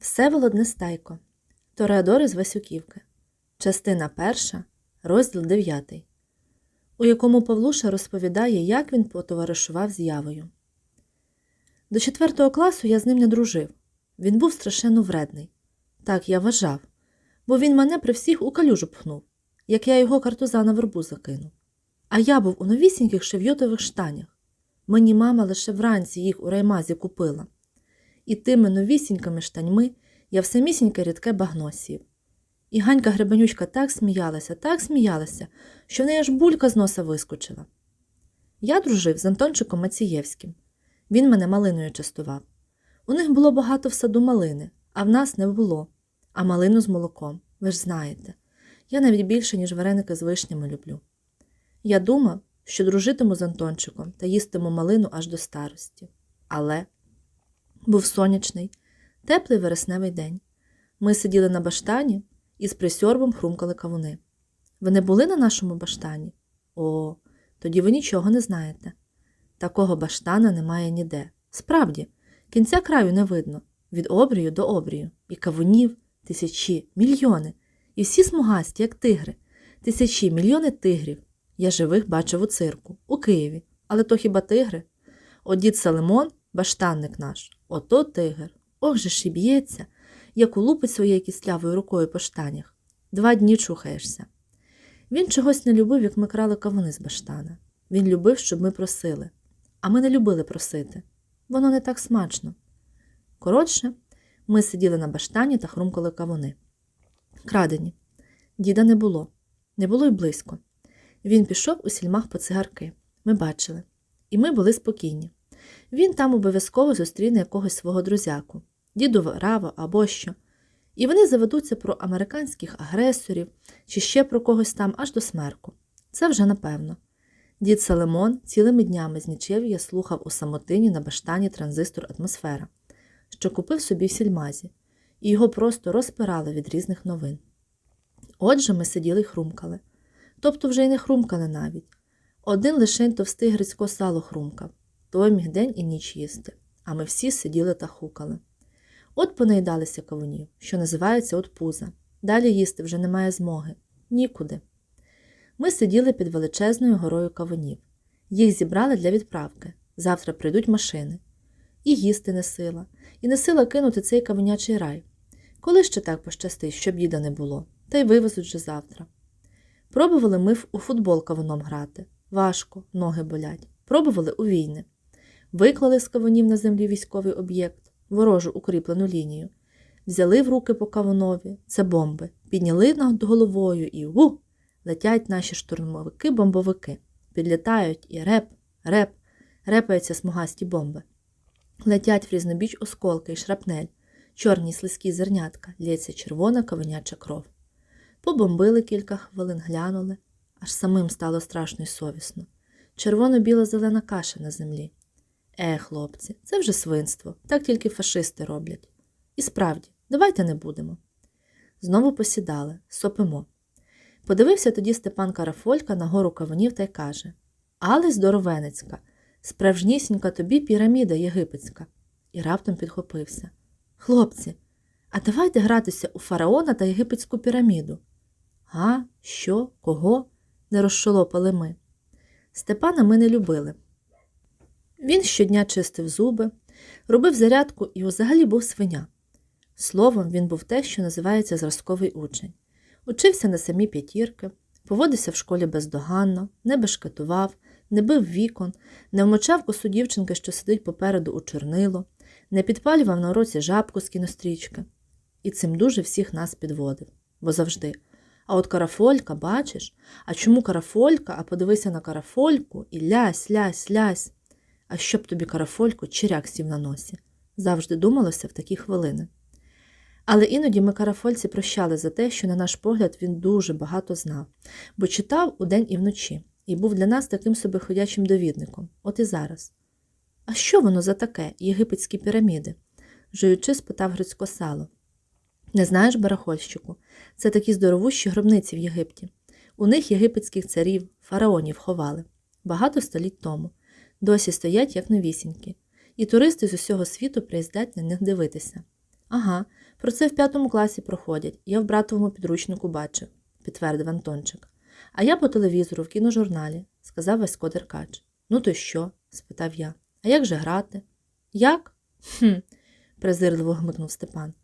Всеволод Нестайко. Тореадори з Васюківки. Частина перша, розділ 9, у якому Павлуша розповідає, як він потоваришував з Явою. До четвертого класу я з ним не дружив. Він був страшенно вредний. Так я вважав, бо він мене при всіх у калюжу пхнув, як я його картуза на вербу закинув. А я був у новісіньких шевйотових штанях. Мені мама лише вранці їх у раймазі купила. І тими новісінькими штаньми я в самісіньке рідке багно сів. І Ганька Гребенючка так сміялася, так сміялася, що в неї аж булька з носа вискочила. Я дружив з Антончиком Мацієвським. Він мене малиною частував. У них було багато в саду малини, а в нас не було. А малину з молоком, ви ж знаєте. Я навіть більше, ніж вареники з вишнями люблю. Я думав, що дружитиму з Антончиком та їстиму малину аж до старості. Але був сонячний, теплий вересневий день. Ми сиділи на баштані і з присьорбом хрумкали кавуни. Ви не були на нашому баштані? О, тоді ви нічого не знаєте. Такого баштана немає ніде. Справді, кінця краю не видно від обрію до обрію, і кавунів тисячі, мільйони, і всі смугасті, як тигри, тисячі, мільйони тигрів. Я живих бачив у цирку, у Києві. Але то хіба тигри? От дід Салимон, баштанник наш, ото тигр. Ох же ж і б'ється, як улупить своєю кислявою рукою по штанях. Два дні чухаєшся. Він чогось не любив, як ми крали кавуни з баштана. Він любив, щоб ми просили. А ми не любили просити. Воно не так смачно. Коротше, ми сиділи на баштані та хрумкали кавуни. Крадені. Діда не було, не було й близько. Він пішов у сільмах по цигарки. Ми бачили. І ми були спокійні. Він там обов'язково зустріне якогось свого друзяку, діду Рава або що. І вони заведуться про американських агресорів чи ще про когось там аж до смерку. Це вже напевно. Дід Салемон цілими днями з нічев'я слухав у самотині на баштані транзистор атмосфера, що купив собі в сільмазі, і його просто розпирали від різних новин. Отже, ми сиділи й хрумкали. Тобто вже й не хрумкали навіть. Один лишень товстий Грицько сало хрумкав, той міг день і ніч їсти, а ми всі сиділи та хукали. От понаїдалися кавунів, що називається от пуза. Далі їсти вже немає змоги. Нікуди. Ми сиділи під величезною горою кавунів. Їх зібрали для відправки. Завтра прийдуть машини. І їсти не сила, і не сила кинути цей кавунячий рай. Коли ще так пощастить, щоб діда не було, та й вивезуть же завтра. Пробували ми у футбол кавуном грати. Важко, ноги болять. Пробували у війни. Виклали з кавунів на землі військовий об'єкт, ворожу укріплену лінію. Взяли в руки по кавунові, це бомби, підняли над головою і гу! Летять наші штурмовики-бомбовики. Підлітають і реп, реп, репаються смугасті бомби. Летять в різнобіч осколки і шрапнель, чорні слизькі зернятка, лється червона кавуняча кров. Побомбили кілька хвилин, глянули, аж самим стало страшно й совісно. Червоно-біла зелена каша на землі. Е, хлопці, це вже свинство, так тільки фашисти роблять. І справді, давайте не будемо. Знову посідали, сопимо. Подивився тоді Степан Карафолька на гору кавунів та й каже Але здоровенецька, справжнісінька тобі піраміда єгипетська. І раптом підхопився. Хлопці, а давайте гратися у фараона та єгипетську піраміду. Га, що, кого? не розшолопали ми. Степана ми не любили. Він щодня чистив зуби, робив зарядку і взагалі був свиня. Словом, він був те, що називається зразковий учень. Учився на самі п'ятірки, поводився в школі бездоганно, не бешкетував, не бив вікон, не вмочав косу дівчинки, що сидить попереду у чорнило, не підпалював на уроці жабку з кінострічки. І цим дуже всіх нас підводив, бо завжди. А от карафолька, бачиш? А чому карафолька? А подивися на карафольку і лясь, лясь, лясь. А щоб тобі карафольку чиряк сів на носі. Завжди думалося в такі хвилини. Але іноді ми карафольці прощали за те, що, на наш погляд, він дуже багато знав, бо читав удень і вночі, і був для нас таким собі ходячим довідником, от і зараз. А що воно за таке, єгипетські піраміди? жуючи, спитав Грицько сало. Не знаєш, барахольщику, це такі здоровущі гробниці в Єгипті. У них єгипетських царів, фараонів ховали багато століть тому. Досі стоять, як новісінькі, і туристи з усього світу приїздять на них дивитися. Ага, про це в п'ятому класі проходять. Я в братовому підручнику бачив, підтвердив Антончик. А я по телевізору в кіножурналі, сказав Васько Деркач. Ну то що? спитав я. А як же грати? Як? Хм, презирливо гмикнув Степан.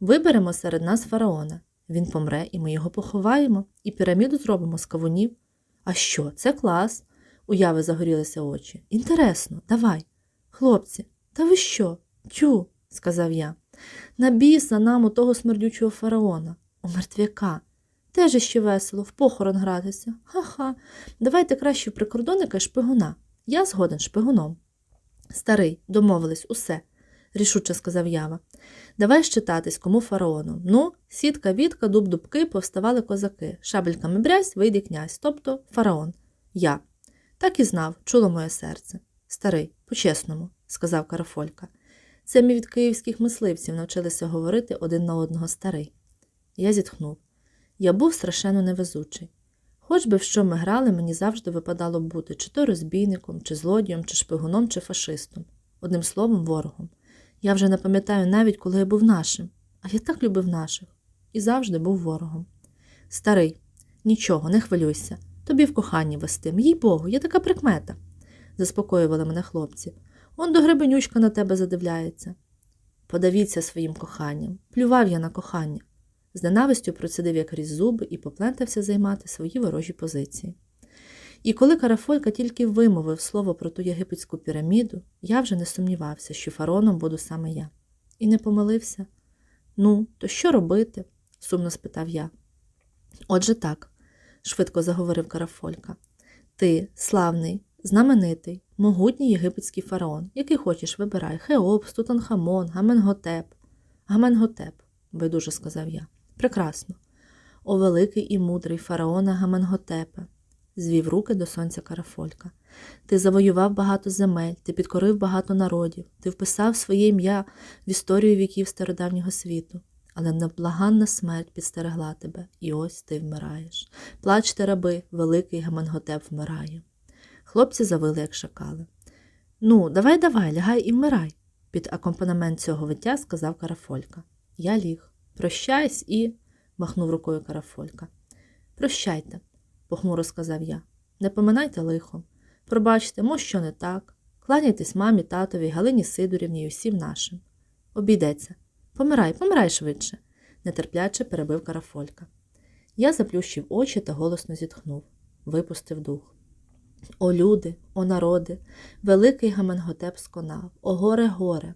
Виберемо серед нас фараона. Він помре, і ми його поховаємо, і піраміду зробимо з кавунів. А що, це клас? У Яви загорілися очі. Інтересно, давай. Хлопці, та ви що? Тю, сказав я. На біса нам у того смердючого фараона, у мертвяка. Теж іще весело, в похорон гратися. Ха-ха. Давайте краще прикордонника шпигуна. Я згоден шпигуном. Старий, домовились, усе, рішуче сказав Ява. Давай щитатись, кому фараону. Ну, сітка, вітка, дуб дубки, повставали козаки. Шабельками брязь, вийде князь, тобто фараон. Я. Так і знав, чуло моє серце. Старий, по-чесному, сказав Карафолька. Це ми від київських мисливців навчилися говорити один на одного старий. Я зітхнув. Я був страшенно невезучий. Хоч би в що ми грали, мені завжди випадало бути чи то розбійником, чи злодієм, чи шпигуном, чи фашистом. Одним словом, ворогом. Я вже не пам'ятаю навіть, коли я був нашим, а я так любив наших і завжди був ворогом. Старий, нічого, не хвилюйся. Тобі в коханні вестим, їй Богу, є така прикмета, заспокоювали мене хлопці. Он до гребенючка на тебе задивляється. Подавіться своїм коханням. Плював я на кохання. З ненавистю процідив я крізь зуби і поплентався займати свої ворожі позиції. І коли Карафолька тільки вимовив слово про ту єгипетську піраміду, я вже не сумнівався, що фароном буду саме я. І не помилився. Ну, то що робити? сумно спитав я. Отже так, швидко заговорив Карафолька. Ти, славний, знаменитий, могутній єгипетський фараон, який хочеш вибирай, Хеопс, Тутанхамон, Гаменготеп. Гаменготеп, байдуже сказав я. Прекрасно. О великий і мудрий фараона Гаменготепе, звів руки до сонця Карафолька. Ти завоював багато земель, ти підкорив багато народів, ти вписав своє ім'я в історію віків стародавнього світу, але невблаганна смерть підстерегла тебе, і ось ти вмираєш. Плачте, раби, великий Гаменготеп вмирає. Хлопці завили, як шакали. Ну, давай, давай, лягай і вмирай, під акомпанемент цього виття сказав Карафолька. Я ліг. Прощайсь і. махнув рукою Карафолька. Прощайте, похмуро сказав я. Не поминайте лихом. Пробачте, мо що не так. Кланяйтесь мамі, татові, Галині Сидорівні і усім нашим. Обійдеться. Помирай, помирай швидше, нетерпляче перебив Карафолька. Я заплющив очі та голосно зітхнув, випустив дух. О люди, о народи, великий Гаменготеп сконав, о горе горе.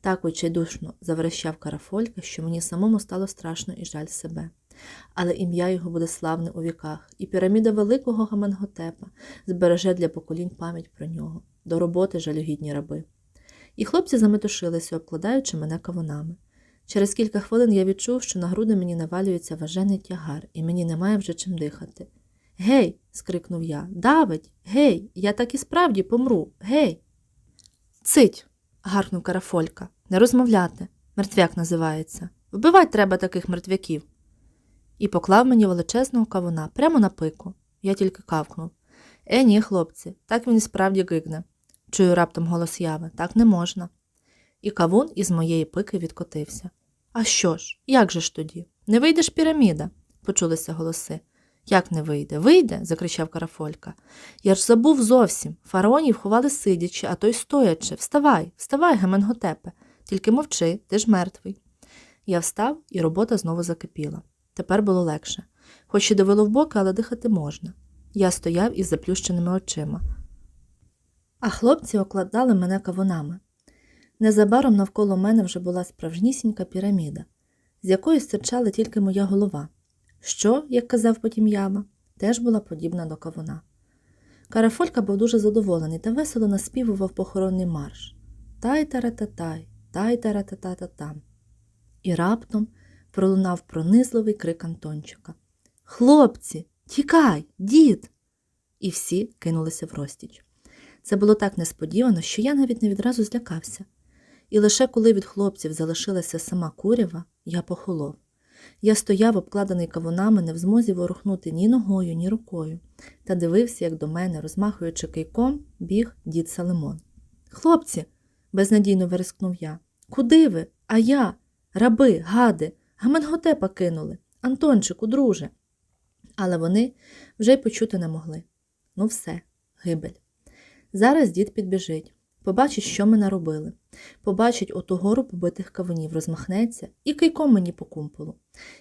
Так очайдушно заверещав Карафолька, що мені самому стало страшно і жаль себе. Але ім'я його буде славне у віках, і піраміда великого Гаменготепа збереже для поколінь пам'ять про нього, до роботи жалюгідні раби. І хлопці заметушилися, обкладаючи мене кавунами. Через кілька хвилин я відчув, що на груди мені навалюється важений тягар, і мені немає вже чим дихати. Гей. скрикнув я. Давить, гей, я так і справді помру. Гей. Цить. гаркнув Карафолька. Не розмовляти. Мертвяк називається. Вбивать треба таких мертвяків. І поклав мені величезного кавуна прямо на пику. Я тільки кавкнув. Е, ні, хлопці, так він і справді гигне. Чую раптом голос яви, так не можна. І кавун із моєї пики відкотився. А що ж, як же ж тоді? Не вийде ж піраміда, почулися голоси. Як не вийде? Вийде, закричав Карафолька. Я ж забув зовсім. Фараонів ховали сидячи, а той стоячи. Вставай, вставай, Геменготепе, тільки мовчи, ти ж мертвий. Я встав, і робота знову закипіла. Тепер було легше. Хоч і давило в боки, але дихати можна. Я стояв із заплющеними очима. А хлопці окладали мене кавунами. Незабаром навколо мене вже була справжнісінька піраміда, з якої стирчала тільки моя голова, що, як казав потім яма, теж була подібна до кавуна. Карафолька був дуже задоволений та весело наспівував похоронний марш Тай тарататай, тай таратататам. І раптом пролунав пронизливий крик Антончика Хлопці, тікай, дід! І всі кинулися в розтіч. Це було так несподівано, що я навіть не відразу злякався. І лише коли від хлопців залишилася сама курява, я похолов. Я стояв, обкладений кавунами, не в змозі ворухнути ні ногою, ні рукою, та дивився, як до мене, розмахуючи кийком, біг дід Салимон. Хлопці, безнадійно вирискнув я. Куди ви? А я? раби, гади, Гаменготепа кинули, Антончику, друже. Але вони вже й почути не могли. Ну все, гибель. Зараз дід підбіжить, побачить, що ми наробили, побачить оту гору побитих кавунів, розмахнеться і кийком мені по кумполу.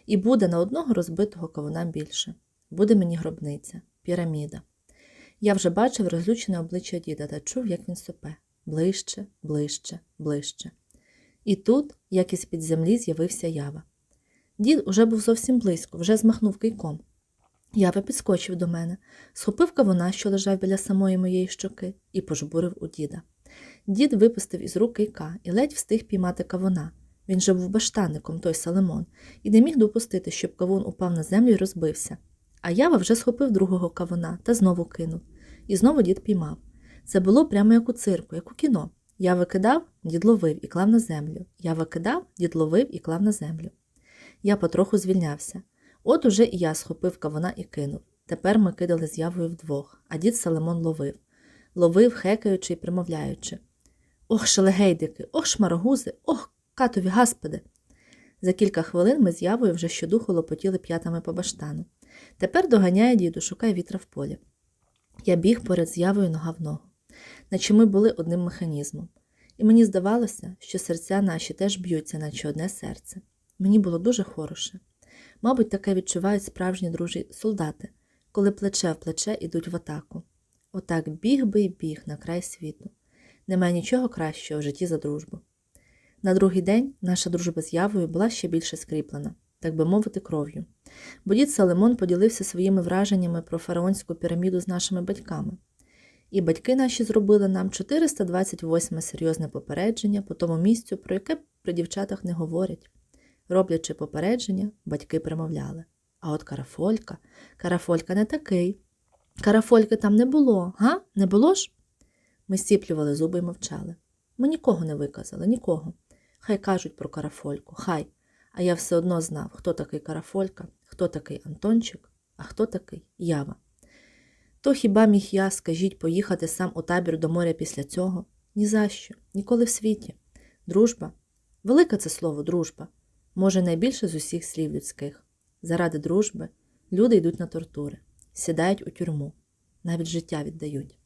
І буде на одного розбитого кавуна більше. Буде мені гробниця, піраміда. Я вже бачив розлючене обличчя діда та чув, як він сопе. Ближче, ближче, ближче. І тут, як із під землі, з'явився ява. Дід уже був зовсім близько, вже змахнув кийком. Ява підскочив до мене, схопив кавуна, що лежав біля самої моєї щоки, і пожбурив у діда. Дід випустив із рук кийка і ледь встиг піймати кавуна. Він же був баштанником, той Салимон, і не міг допустити, щоб кавун упав на землю і розбився. А ява вже схопив другого кавуна та знову кинув. І знову дід піймав. Це було прямо як у цирку, як у кіно. Я викидав, дід ловив і клав на землю. Я викидав, дід ловив і клав на землю. Я потроху звільнявся. От уже і я схопив кавуна і кинув. Тепер ми кидали з явою вдвох, а дід Салимон ловив. Ловив, хекаючи і примовляючи. Ох, шелегейдики, ох, шмарогузи, ох, катові гаспеди. За кілька хвилин ми з явою вже щодуху лопотіли п'ятами по баштану. Тепер доганяє діду, шукає вітра в полі. Я біг поряд з явою нога в ногу, наче ми були одним механізмом. І мені здавалося, що серця наші теж б'ються, наче одне серце. Мені було дуже хороше. Мабуть, таке відчувають справжні дружі солдати, коли плече в плече ідуть в атаку. Отак біг би й біг на край світу. Немає нічого кращого в житті за дружбу. На другий день наша дружба з явою була ще більше скріплена, так би мовити, кров'ю. Бо дід Салимон поділився своїми враженнями про фараонську піраміду з нашими батьками. І батьки наші зробили нам 428 серйозне попередження по тому місцю, про яке при дівчатах не говорять. Роблячи попередження, батьки примовляли. А от карафолька, карафолька не такий. Карафольки там не було, га? Не було ж? Ми сіплювали зуби й мовчали. Ми нікого не виказали, нікого. Хай кажуть про карафольку, хай. А я все одно знав, хто такий карафолька, хто такий Антончик, а хто такий Ява. То хіба міг я, скажіть, поїхати сам у табір до моря після цього? Ні за що, ніколи в світі. Дружба велике це слово дружба, може найбільше з усіх слів людських. Заради дружби люди йдуть на тортури, сідають у тюрму, навіть життя віддають.